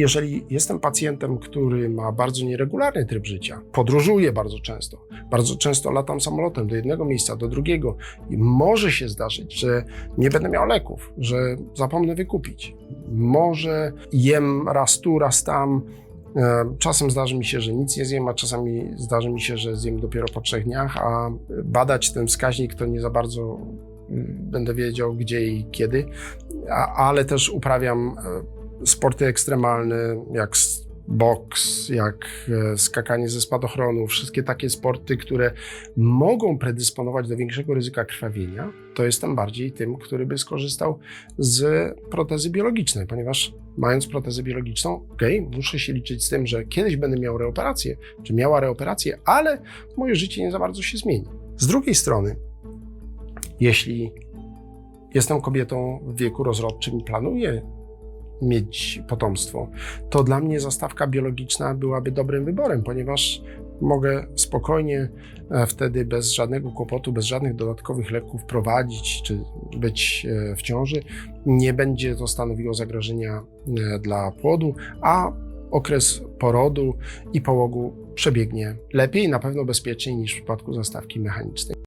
Jeżeli jestem pacjentem, który ma bardzo nieregularny tryb życia, podróżuję bardzo często, bardzo często latam samolotem do jednego miejsca, do drugiego i może się zdarzyć, że nie będę miał leków, że zapomnę wykupić. Może jem raz tu, raz tam. E, Czasem zdarzy mi się, że nic nie zjem, a czasami zdarzy mi się, że zjem dopiero po trzech dniach, a badać ten wskaźnik to nie za bardzo mm, będę wiedział gdzie i kiedy, ale też uprawiam e, sporty ekstremalne, jak boks, jak e, skakanie ze spadochronu, wszystkie takie sporty, które mogą predysponować do większego ryzyka krwawienia, to jestem bardziej tym, który by skorzystał z protezy biologicznej, ponieważ mając protezę biologiczną, okej, muszę się liczyć z tym, że kiedyś będę miał reoperację, czy miała reoperację, ale moje życie nie za bardzo się zmieni. Z drugiej strony, jeśli jestem kobietą w wieku rozrodczym i planuję mieć potomstwo, to dla mnie zastawka biologiczna byłaby dobrym wyborem, ponieważ mogę spokojnie e, wtedy bez żadnego kłopotu, bez żadnych dodatkowych leków prowadzić czy być e, w ciąży. Nie będzie to stanowiło zagrożenia e, dla płodu, a okres porodu i połogu przebiegnie lepiej, na pewno bezpieczniej niż w przypadku zastawki mechanicznej.